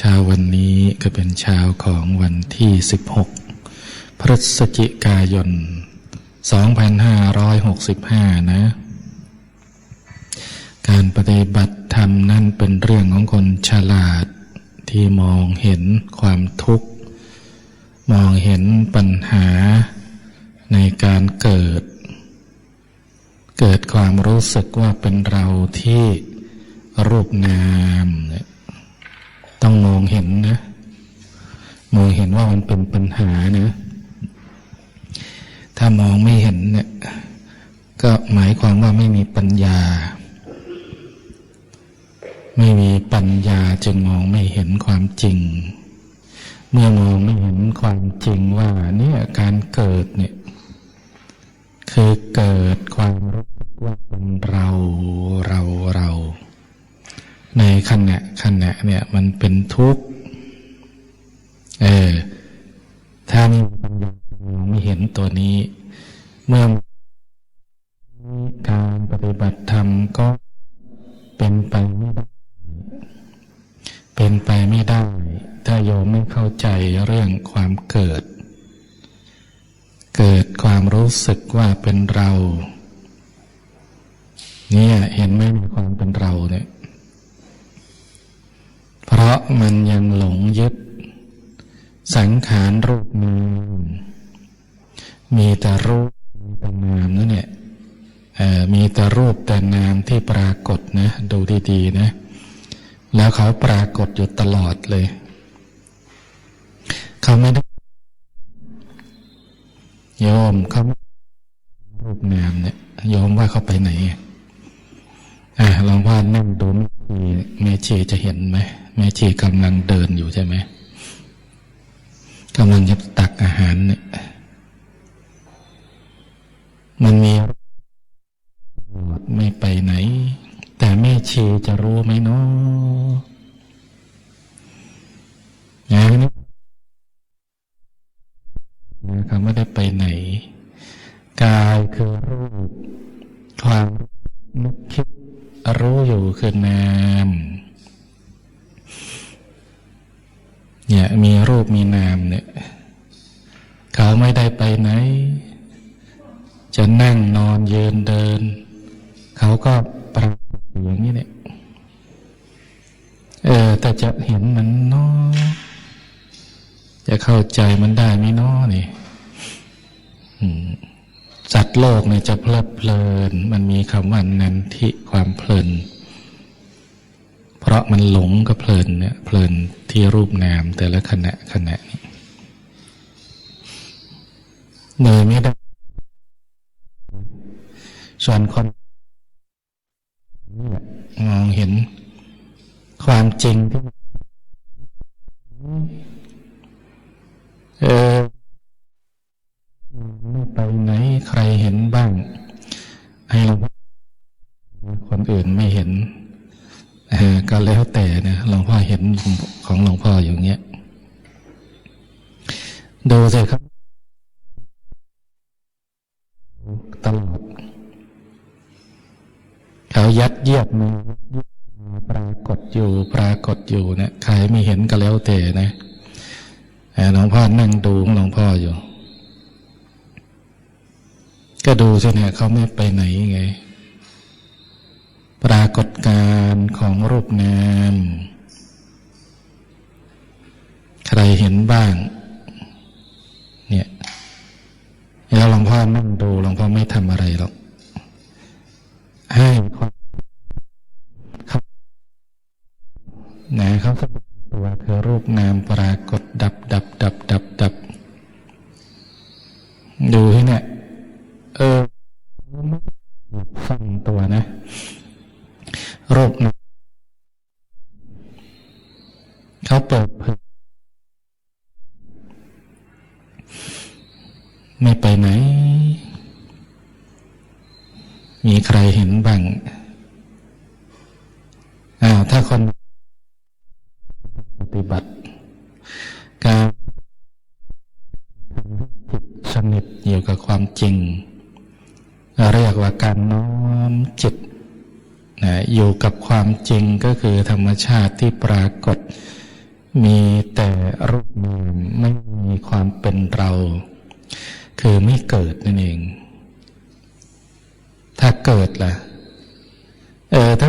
เช้าวันนี้ก็เป็นเช้าของวันที่ 16 พฤศจิกายน 2565 นะ การปฏิบัติธรรมนั่นเป็นเรื่องของคนฉลาดที่มองเห็นความทุกข์ มองเห็นปัญหาในการเกิด เกิดความรู้สึกว่าเป็นเราที่รูปนามเนี่ย ต้องมองเห็นนะ มองเห็นว่ามันเป็นปัญหานะ ถ้ามองไม่เห็นเนี่ย ก็หมายความว่าไม่มีปัญญา ไม่มีปัญญาจึงมองไม่เห็นความจริง เมื่อมองไม่เห็นความจริงว่าเนี่ยการเกิดเนี่ย คือเกิดความรู้ว่าเป็นเราเราเรา ในขณะขณะเนี่ยมันเป็นทุกข์ เขาไม่ได้โยมเขาไม่รูปนามเนี่ยโยมว่าเขาไปไหนอะลองว่านั่งดูแม่ชีแม่ชีจะเห็นไหมแม่ชีกำลังเดินอยู่ใช่ไหมกำลังจะตักอาหารเนี่ยมันมี อย่างนี้เนี่ยเออแต่จะเห็นมันเนาะจะเข้าใจมันได้ไหมเนาะนี่สัตว์โลกเนี่ยจะเพลิดเพลิน มันมีคำว่านันทิความเพลิน เพราะมันหลงก็เพลินเนี่ยเพลินที่รูปนามแต่ละขณะขณะนี้เหนื่อยไม่ได้ส่วนคน มองเห็นความจริงที่เออไม่ไปไหนใครเห็นบ้าง ให้เราคนอื่นไม่เห็นเออก็แล้วแต่นะหลวงพ่อเห็นของหลวงพ่ออย่างเงี้ย ดูสิครับ เขายัดเยียดมาปรากฏอยู่ปรากฏอยู่เนะใครไม่เห็นก็แล้วแต่นะหลวงพ่อนั่งดูของหลวงพ่ออยู่ ก็ดูสิเนี่ยเขาไม่ไปไหนไง ปรากฏการของรูปนามใครเห็นบ้าง เนี่ยแล้วหลวงพ่อนั่งดูหลวงพ่อไม่ทำอะไรหรอก ให้ความเขานะเขาแสดงตัวคือรูปนามปรากฏดับดับดับดับดับดูที่เนี่ยเออฟังตัวนะ รูปเขาเปิดเผยไม่ไปไหน มีใครเห็น ชาติที่ปรากฏ มีแต่รูปนามไม่มีความเป็นเรา คือไม่เกิดนั่นเอง ถ้าเกิดล่ะ เออถ้า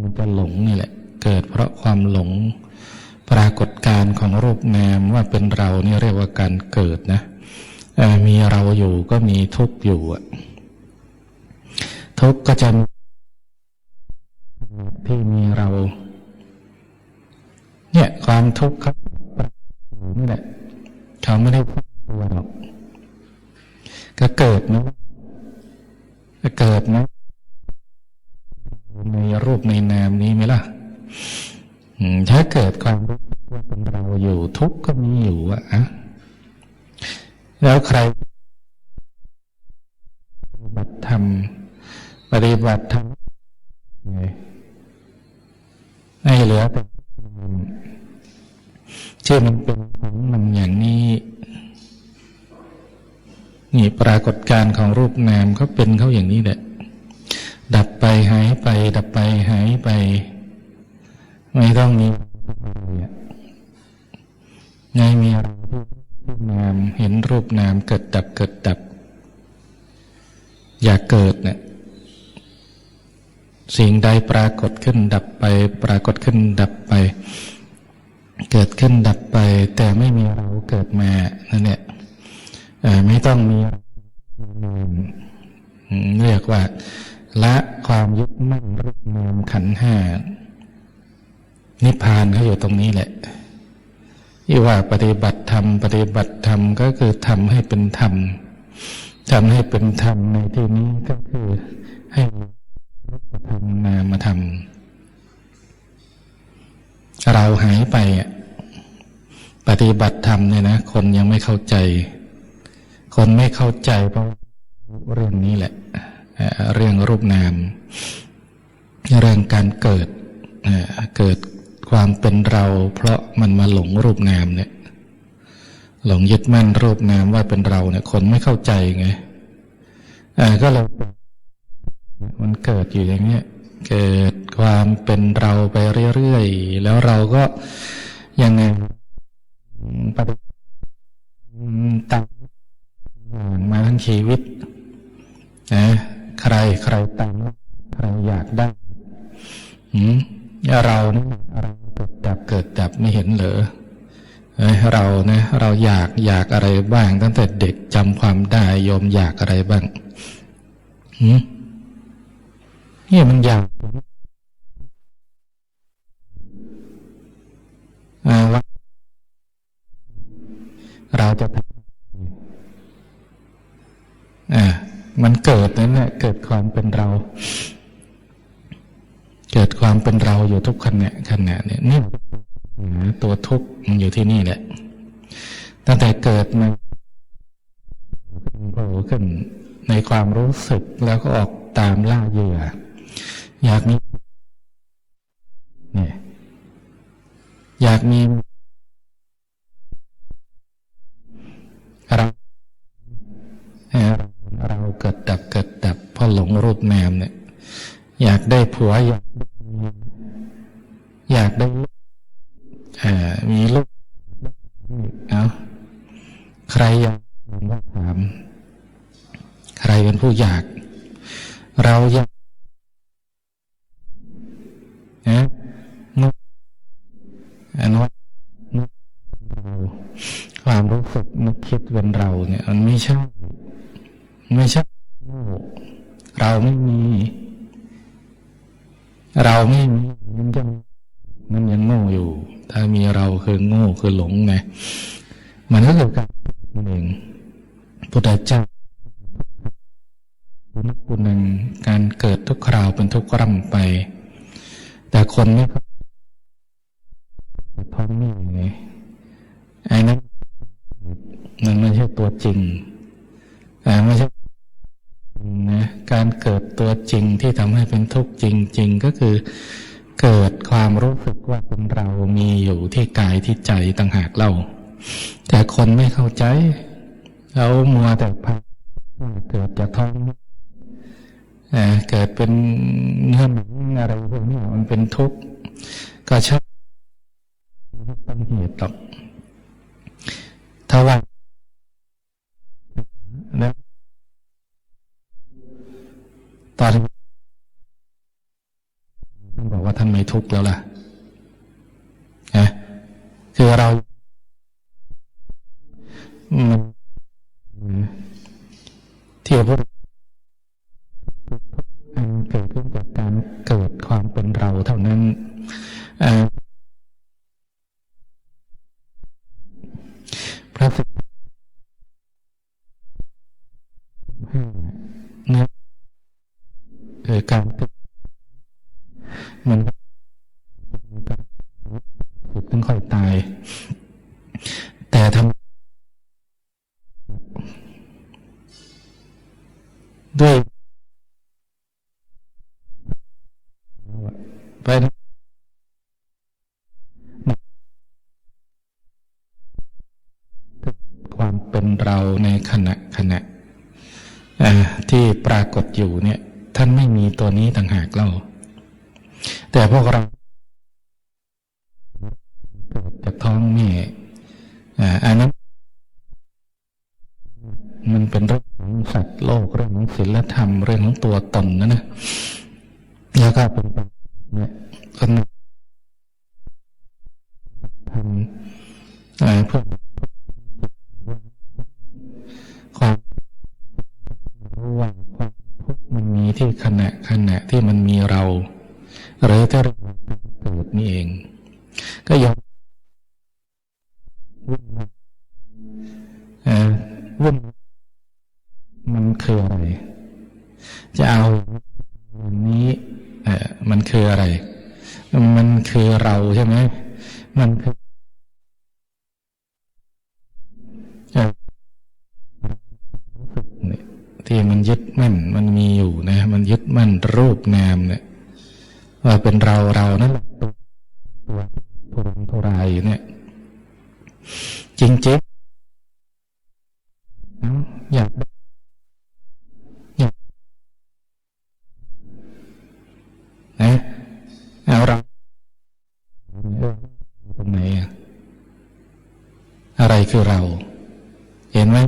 มันจะหลงนี่แหละ เกิดเพราะความหลงปรากฏการของรูปนามว่าเป็นเรานี่เรียกว่าการเกิดนะมีเราอยู่ก็มีทุกข์อยู่อะทุกข์ก็จะมี ความทุกข์ครับนี่แหละเขาไม่ได้พูดตัวหรอกก็เกิดนะก็เกิดนะในรูปในนามนี้ไหมล่ะถ้าเกิดความรู้สึกว่าเป็นเราอยู่ทุกข์ก็มีอยู่อะแล้วใครปฏิบัติธรรมปฏิบัติธรรมไงให้เหลือแต่ ที่มันเป็นของมันอย่างนี้นี่ปรากฏการของรูปนามเขาเป็นเขาอย่างนี้แหละ ดับไปหายไป ดับไปหายไป ไม่ต้องมีไรอะไงมีรที่ที่นามเห็นรูปนามเกิดดับเกิดดับ อย่าเกิดเนะี่ยสิ่งใดปรากฏขึ้นดับไป ปรากฏขึ้นดับไป เกิดขึ้นดับไป แต่ไม่มีเราเกิดมานั่นเนี่ยไม่ต้องมีมมเรียกว่า ละความยึดมั่นรูปนามขันห้านิพพานเขาอยู่ตรงนี้แหละที่ว่าปฏิบัติธรรมปฏิบัติธรรมก็คือทำให้เป็นธรรมทำให้เป็นธรรมในที่นี้ก็คือให้รูปธรรมนามธรรม เราหายไปปฏิบัติธรรมเนี่ยนะคนยังไม่เข้าใจ คนไม่เข้าใจเพราะเรื่องนี้แหละ เรื่องรูปนาม เรื่องการเกิดเกิดความเป็นเรา เพราะมันมาหลงรูปนามเนี่ย หลงยึดมั่นรูปนามว่าเป็นเราเนี่ย คนไม่เข้าใจไงก็เลยมันเกิดอยู่อย่างเงี้ย เกิดความเป็นเราไปเรื่อยๆ แล้วเราก็ยังไงปฏิตามางมาทั้งชีวิตนะใครใครตามใครอยากได้หืมเรานี่เราเกิดดับเกิดดับไม่เห็นเหรอเอ้เรานะเราอยากอยากอะไรบ้าง ตั้งแต่เด็กจำความได้ยมอยากอะไรบ้างหืม นี่มันอยากอ่าว่าเราจะทำอ่ามันเกิดนั่นแหละเกิดความเป็นเรา เกิดความเป็นเราอยู่ทุกขณะขณะเนี่ยนี่ตัวทุกข์มันอยู่ที่นี่แหละ ตั้งแต่เกิดมาโผล่ขึ้นในความรู้สึกแล้วก็ออกตามล่าเหยื่อ อยากมีเนี่ยอยากมีเราเอ่อเราเกิดดับเกิดดับเพราะหลงรูปนามเนี่ย อยากได้ผัวอยาก คิดเป็นเราเนี่ยมันไม่ใช่ไม่ใช่เราไม่มี เราไม่มีมันยังมันยังโง่อยู่ ถ้ามีเราคือโง่คือหลงไงมันก็เกิดการนั่นเองพุทธเจ้าคุณคุณหนึ่งการเกิดทุกคราวเป็นทุกร่ำไป แต่คนไม่ท้องนี่ไง จริงไม่ใช่นะการเกิดตัวจริงที่ทำให้เป็นทุกข์จริง ๆ ก็คือเกิดความรู้สึกว่าเป็นเรามีอยู่ที่กายที่ใจต่างหากเล่าแต่คนไม่เข้าใจเรามัวแต่พักเกิดจากท้องเกิดเป็นเนื้อหนังอะไรพวกนี้มันเป็นทุกข์ก็ใช่หรอกถ้าว่า ท่านไม่ทุกข์แล้วล่ะนะ ถึงค่อยตาย แต่ทำด้ ที่ขณะขณะที่มันมีเรา หรือถ้าเราเกิดนี่เอง ก็ยอมวุ่นวุ่นมันคืออะไร จะเอาวันนี้เออมันคืออะไร มันคือเราใช่ไหมมันคือเอ่อเนี่ย ที่มันยึดมั่นมันมีอยู่นะ มันยึดมั่นรูปนามเนี่ยว่าเป็นเราเรานั่นแหละตัวตัวทุรนทุรายอยู่เนี่ย จริงๆเอ้าอยากนะเอาเราตรงไหนอะอะไรคือเรา เห็นไหม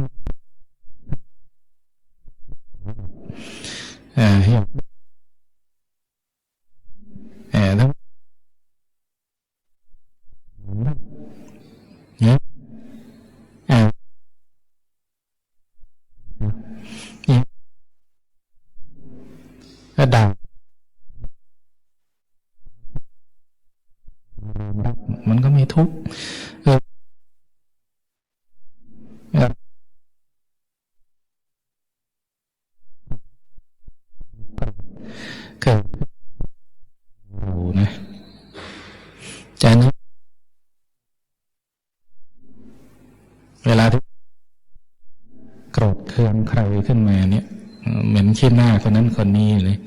ขี้หน้าคนนั้นคนนี้เลย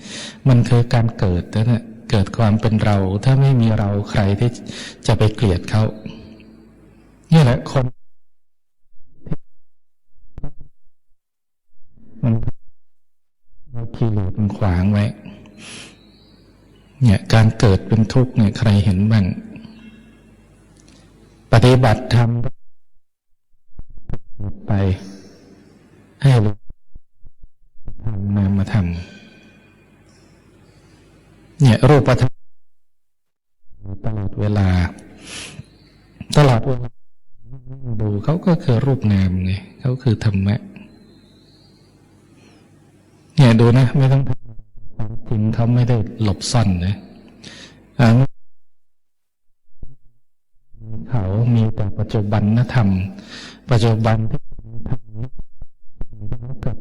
มันคือการเกิดนะเนี่ยเกิดความเป็นเรา ถ้าไม่มีเราใครที่จะไปเกลียดเขานี่แหละคนมันเรากิเลสมันขวางไว้ เนี่ยการเกิดเป็นทุกข์เนี่ยใครเห็นบ้าง ปฏิบัติธรรมไปให้รู้ นามธรรมเนี่ยรูปธรรมตลอดเวลา ตลอดเวลาดูเขาก็คือรูปนามไงเขาคือธรรมะเนี่ยดูนะ ไม่ต้องทำความจริงเขาไม่ได้หลบซ่อนนะอ่าเขามีแต่ปัจจุบันนธรรม ปัจจุบันที่ทำกับเกิด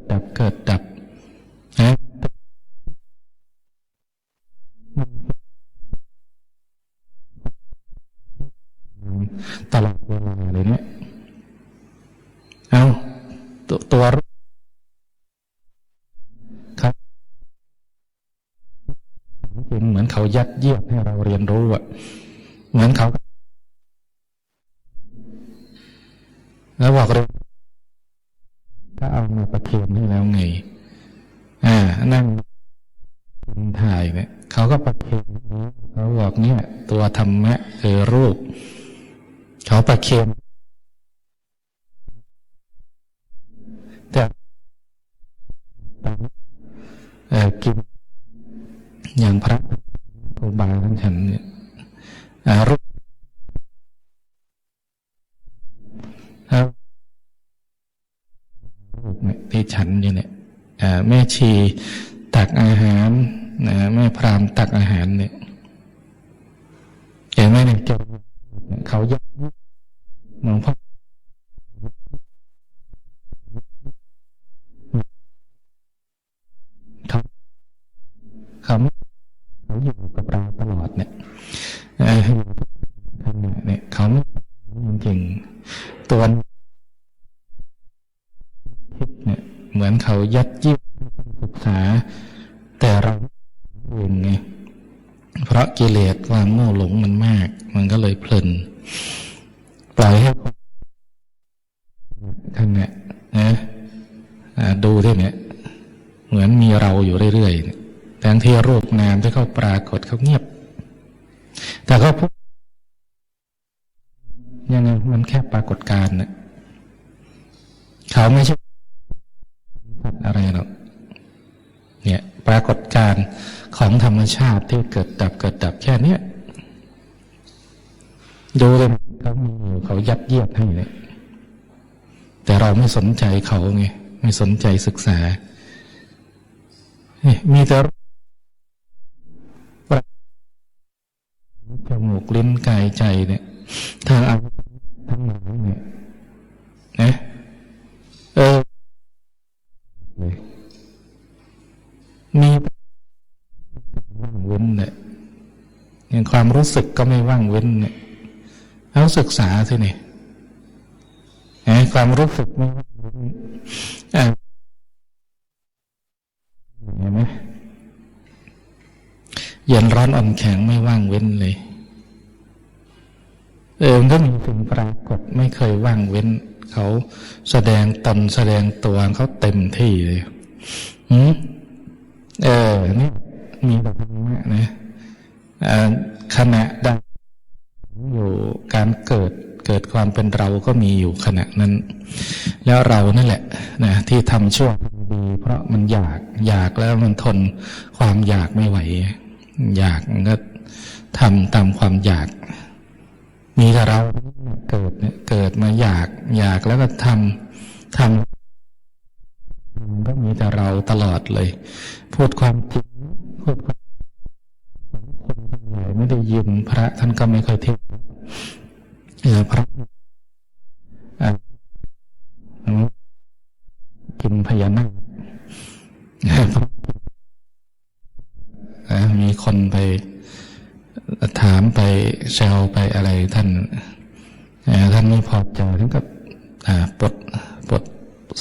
ยัดเยียดให้เราเรียนรู้อะเหมือนเขา ฉันอยู่เนี่ยแม่ชีตักอาหารนะแม่พรามตักอาหารเนี่ยเห็นไหมเนี่ยเจ้าเขายกหลวงพ่อ ทั้งที่รูปนามที่เขาปรากฏเขาเงียบ แต่เขาพูดยังไงมันแค่ปรากฏการณ์เนี่ยเขาไม่ใช่อะไรหรอกเนี่ยปรากฏการณ์ของธรรมชาติที่เกิดดับเกิดดับแค่เนี้ยดูเลยเขามีอยู่เขายัดเยียดให้เนี่ยแต่เราไม่สนใจเขาไงไม่สนใจศึกษามีแต่ จมูกลิ้นกายใจเนี่ยทางอารมณ์ทั้งหลายเนี่ยนะเออเลยมีว่างเว้นเนี่ยอย่างความรู้สึกก็ไม่ว่างเว้นเนี่ยเอาศึกษาสิเนี่ยความรู้สึกไม่ว่างเว้น เย็นร้อนอ่อนแข็งไม่ว่างเว้นเลย เออมันก็มีสิ่งปรากฏไม่เคยว่างเว้น เขาแสดงตนแสดงตัวเขาเต็มที่เลยหืมเออนี่มีแต่ธรรมะนะขณะใดอยู่การเกิดเกิดความเป็นเราก็มีอยู่ขณะนั้น แล้วเรานั่นแหละนะที่ทำชั่วดีเพราะมันอยากอยากแล้วมันทนความอยากไม่ไหว อยากมันก็ทำตามความอยาก มีแต่เราเกิดเนี่ยเกิดมาอยาก อยากแล้วก็ทำทำมันก็มีแต่เราตลอดเลย พูดความจริงพูดความคนส่วนใหญ่ไม่ได้ยินพระท่านก็ไม่เคยเทศเออพระอะกินพญานาคพระอะมี คนไปถามไปแซวไปอะไรท่านท่านไม่พอใจท่านก็ปลดปลด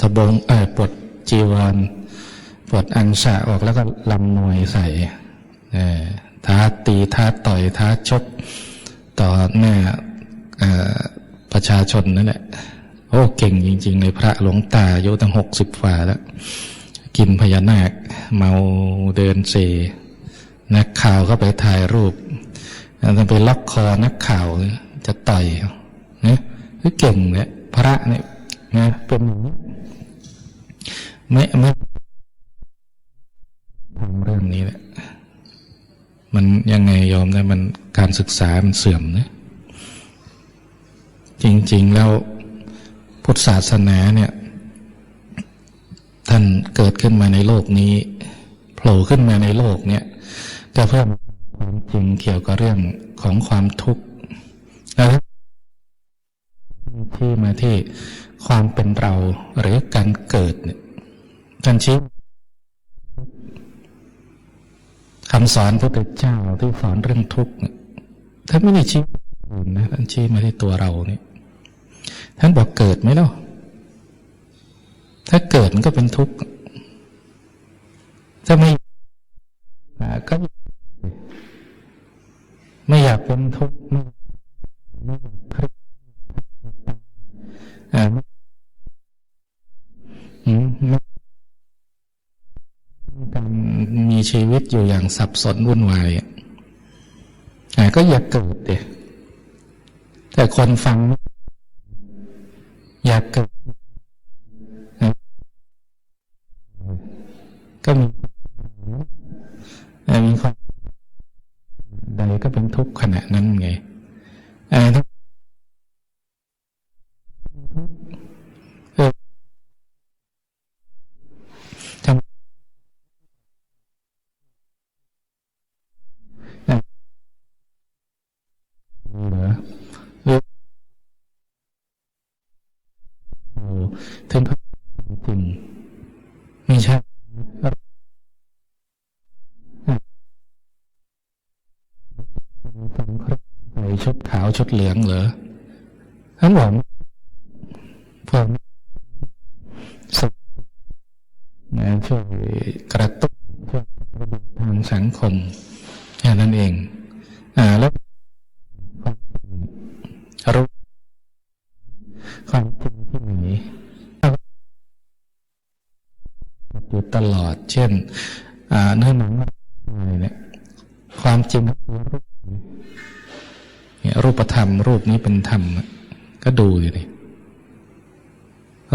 สบงเออปลดจีวรปลดอังสะออกแล้วก็ลำมวยใส่ท้าตีท้าต่อยท้าชกต่อหน้าประชาชนนั่นแหละโอ้เก่งจริงๆเลยพระหลวงตาอายุตั้งหกสิบฝ่าแล้ว กินพญานาค เมาเดินเซ นักข่าวก็ไปถ่ายรูปแล้วไปล็อกคอนักข่าวจะต่อยนี่ยคือเก่งเนี่ยพระเนี่ยนะเป็นอย่างนี้ไม่ไม่ทำเรื่องนี้แหละมันยังไงยอมนะมันการศึกษามันเสื่อมนะจริง ๆ แล้วพุทธศาสนาเนี่ย ท่านเกิดขึ้นมาในโลกนี้โผล่ขึ้นมาในโลกเนี่ย ก็เพื่อความจริงเกี่ยวกับเรื่องของความทุกข์แล้วที่มาที่ความเป็นเราหรือการเกิดเนี่ยท่านชี้คำสอนพระพุทธเจ้าที่สอนเรื่องทุกข์เนี่ยท่านไม่ได้ชี้นะท่านชี้มาที่ตัวเราเนี่ยท่านบอกเกิดไหมเล่าถ้าเกิดมันก็เป็นทุกข์ถ้าไม่ก็ ไม่อยากเป็นทุกข์ไม่ไม่อยากเครียดอ่าอืมการมีชีวิตอยู่อย่างสับสนวุ่นวายอะก็อยากเกิดเดแต่คนฟังไม่ ชุดขาวชุดเหลืองเหรอท่านบอกผมสุดนะช่วยกระตุ้นช่วยระดับทางสังคมแค่นั้นเอง อ่าแล้วความรู้ความจริงที่ไหนอยู่ตลอด เช่นอ่าเนื้อหนัง รูปธรรม รูปนี้เป็นธรรม ก็ดูอยู่ดิ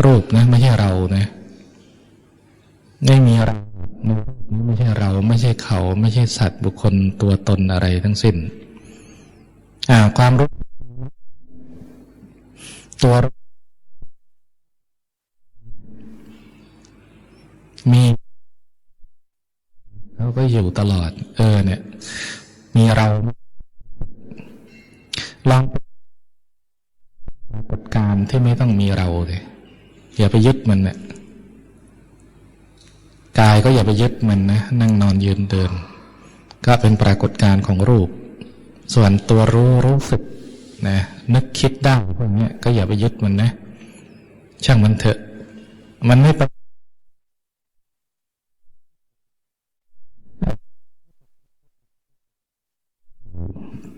รูปนะไม่ใช่เรานะไม่มีเราในรูปนี้ไม่ใช่เราไม่ใช่เขา ไม่ใช่สัตว์บุคคลตัวตนอะไรทั้งสิ้น อ่า ความรู้ ตัวมีเขาก็อยู่ตลอด เออ เนี่ย มีเรา ลองปรากฏการที่ไม่ต้องมีเราเลยอย่าไปยึดมันนะกายก็อย่าไปยึดมันนะนั่งนอนยืนเดิน ก็เป็นปรากฏการณ์ของรูป ส่วนตัวรู้รู้สึกนะนึกคิดได้พวกนี้ก็อย่าไปยึดมันนะ ช่างมันเถอะ มันไม่ไป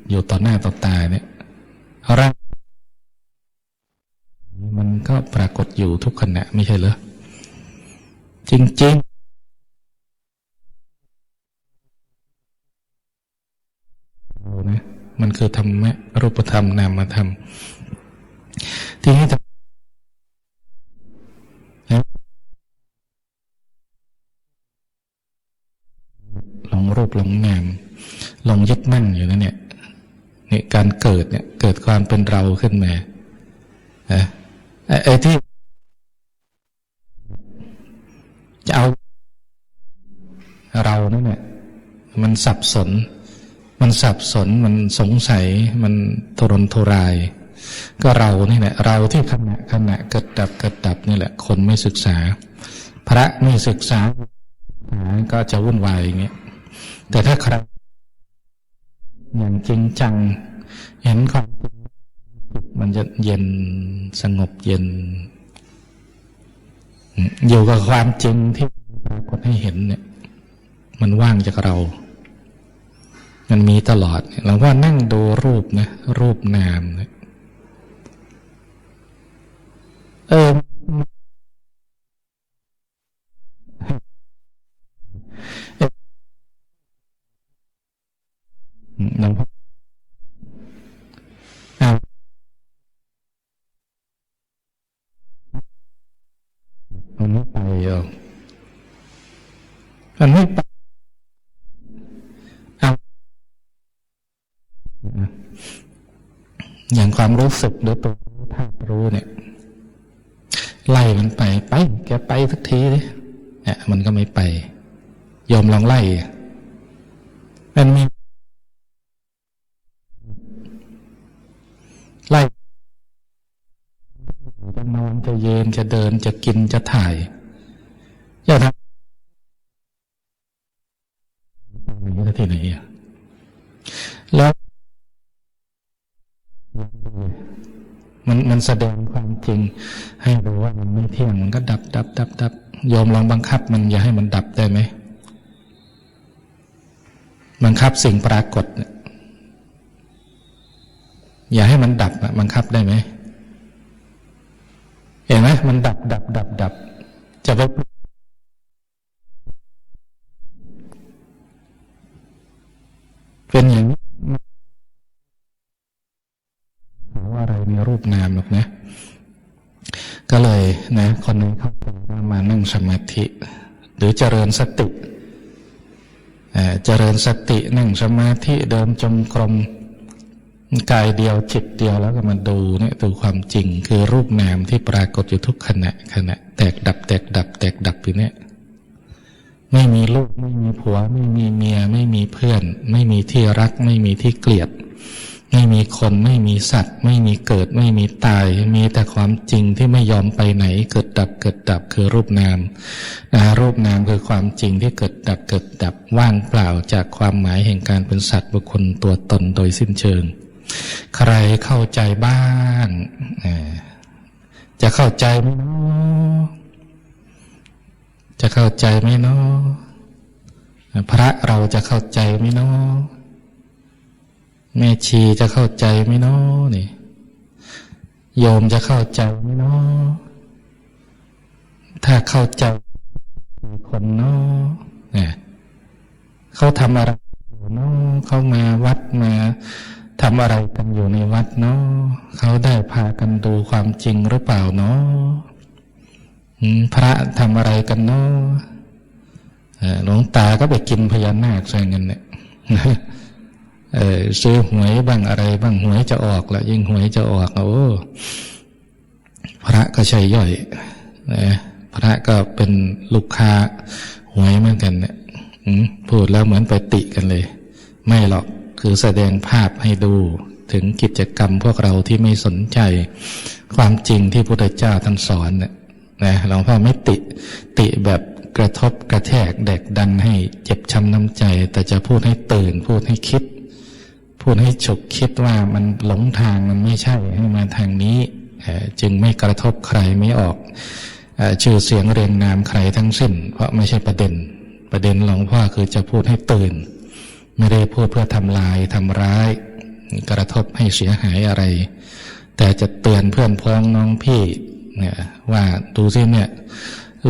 อยู่ต่อหน้าต่อตาเนี่ย ร่างมันก็ปรากฏอยู่ทุกขณะไม่ใช่เหรอ จริง ๆ นะ มันคือธรรมะรูปธรรม นามธรรม ที่ให้ทำนะหลงรูปหลงนามหลงยึดมั่นอยู่นั่นเนี่ยเนี่ยการเกิดเนี่ย ดความเป็นเราขึ้นมานะไอ้ไอที่จะเอาเรานั่นเนี่ยมันสับสน มันสับสนมันสงสัย มันทรนทุราย ก็เรานี่แหละ เราที่ขณะขณะเกิดดับเกิดดับนี่แหละ คนไม่ศึกษา พระไม่ศึกษาก็จะวุ่นวายอย่างเงี้ยแต่ถ้าใครอย่างจริงจัง เห็นความมันจะเย็นสงบเย็น อยู่กับความจริงที่ปรากฏให้เห็นเนี่ย มันว่างจากเรา มันมีตลอดเราว่านั่งดูรูปนะรูปนามนะเออหลวงพ่อเอามันไม่ไปหรอก มันไม่ไปอย่างความรู้สึกหรือตัวรู้ธาตุรู้เนี่ย ไล่มันไปไป แกไปสักทีเลยเนี่ยมันก็ไม่ไปยอมลองไล่มันมีไล่จะนอนจะเย็นจะเดินจะกินจะถ่าย แสดงความจริง ให้รู้ว่ามันไม่เที่ยงมันก็ดับดับดับดับยอมลองบังคับมันอย่าให้มันดับได้ไหมบังคับสิ่งปรากฏ อย่าให้มันดับอะบังคับได้ไหมเห็นไหมมันดับดับดับดับ จะไปเป็นอย่างนี้หาว่าอะไรในรูปนามหรอกนะ ก็เลยนะคนนี้เข้าใจว่ามานั่งสมาธิ ห รือเจริญสติเออเจริญสตินั่งสมาธิเดินจงกรมกายเดียวจิตเดียวแล้วก็มาดูเนี่ยดูความจริงคือรูปนามที่ปรากฏอยู่ทุกขณะขณะ แตกดับ แตกดับ แตกดับอยู่เนี่ยไม่มีลูกไม่มีผัว ไม่มีเมีย ไม่มีเพื่อน ไม่มีที่รัก ไม่มีที่เกลียด ไม่มีคนไม่มีสัตว์ ไม่มีเกิดไม่มีตาย มีแต่ความจริงที่ไม่ยอมไปไหน เกิดดับเกิดดับคือรูปนามนะรูปนามคือความจริงที่เกิดดับเกิดดับว่างเปล่าจากความหมายแห่งการเป็นสัตว์บุคคลตัวตนโดยสิ้นเชิง ใครเข้าใจบ้างจะเข้าใจไหมเนาะจะเข้าใจไหมเนาะพระเราจะเข้าใจไหมเนาะ แม่ชีจะเข้าใจไหมเนาะนี่โยมจะเข้าใจไหมเนาะถ้าเข้าใจคนเนาะเนี่ยเขาทำอะไรอยู่เนาะเขามาวัดมาทำอะไรกันอยู่ในวัดเนาะเขาได้พากันดูความจริงหรือเปล่าเนาะพระทำอะไรกันเนาะหลวงตาก็ไปกินพญานาคใส่เงินเนี่ย เออซื้อหวยบ้างอะไรบ้างหวยจะออกละยิ่งหวยจะออกโอ้พระก็ใช่ย่อยนะพระก็เป็นลูกค้าหวยเหมือนกันเนี่ยพูดแล้วเหมือนไปติกันเลย ไม่หรอกคือแสดงภาพให้ดูถึงกิจกรรมพวกเราที่ไม่สนใจ ความจริงที่พระพุทธเจ้าท่านสอนเนี่ยนะหลวงพ่อไม่ติติแบบกระทบกระแทกแดกดันให้เจ็บช้ำน้ำใจ แต่จะพูดให้ตื่นพูดให้คิด พูดให้ฉกคิดว่ามันหลงทางมันไม่ใช่ให้มาทางนี้จึงไม่กระทบใครไม่ออกชื่อเสียงเรียงนามใครทั้งสิ้น เพราะไม่ใช่ประเด็น ประเด็นหลวงพ่อคือจะพูดให้ตื่น ไม่ได้พูดเพื่อทำลายทำร้าย กระทบให้เสียหายอะไร แต่จะเตือนเพื่อนพ้องน้องพี่เนี่ยว่าดูสิเนี่ย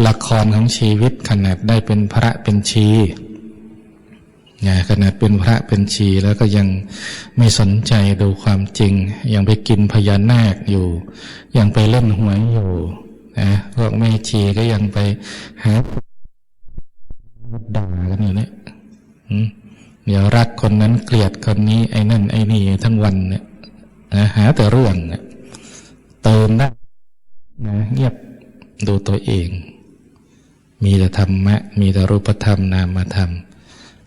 ละครของชีวิตขนาดได้เป็นพระเป็นชี นะขนาดเป็นพระเป็นชีแล้วก็ยังไม่สนใจดูความจริง ยังไปกินพญานาคอยู่ ยังไปเล่นหวยอยู่นะพวกแม่ชีก็ยังไปหาด่ากันอยู่เนี่ยเดี๋ยวรักคนนั้นเกลียดคนนี้ไอ้นั่นไอ้นี่ทั้งวันเนี่ยนะหาแต่เรื่องเนี่ยเติมได้นะเงียบดูตัวเอง มีแต่ธรรมะ มีแต่รูปธรรมนามธรรม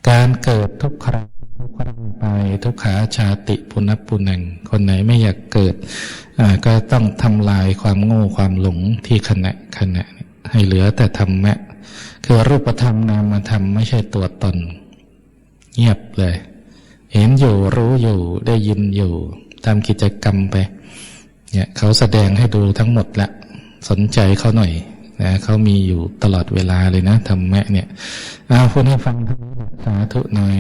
การเกิดทุกครั้งทุกครั้งไปทุกขาชาติปุณปุนังคนไหนไม่อยากเกิดก็ต้องทำลายความโง่ความหลงที่ขณะขณะให้เหลือแต่ธรรมะคือรูปธรรมนามธรรมไม่ใช่ตัวตน เงียบเลย เห็นอยู่รู้อยู่ได้ยินอยู่ทำกิจกรรมไปเนี่ยเขาแสดงให้ดูทั้งหมดละ สนใจเขาหน่อย นะเขามีอยู่ตลอดเวลาเลยนะธรรมะเนี่ยเอาพูดให้ฟังท่านสาธุหน่อย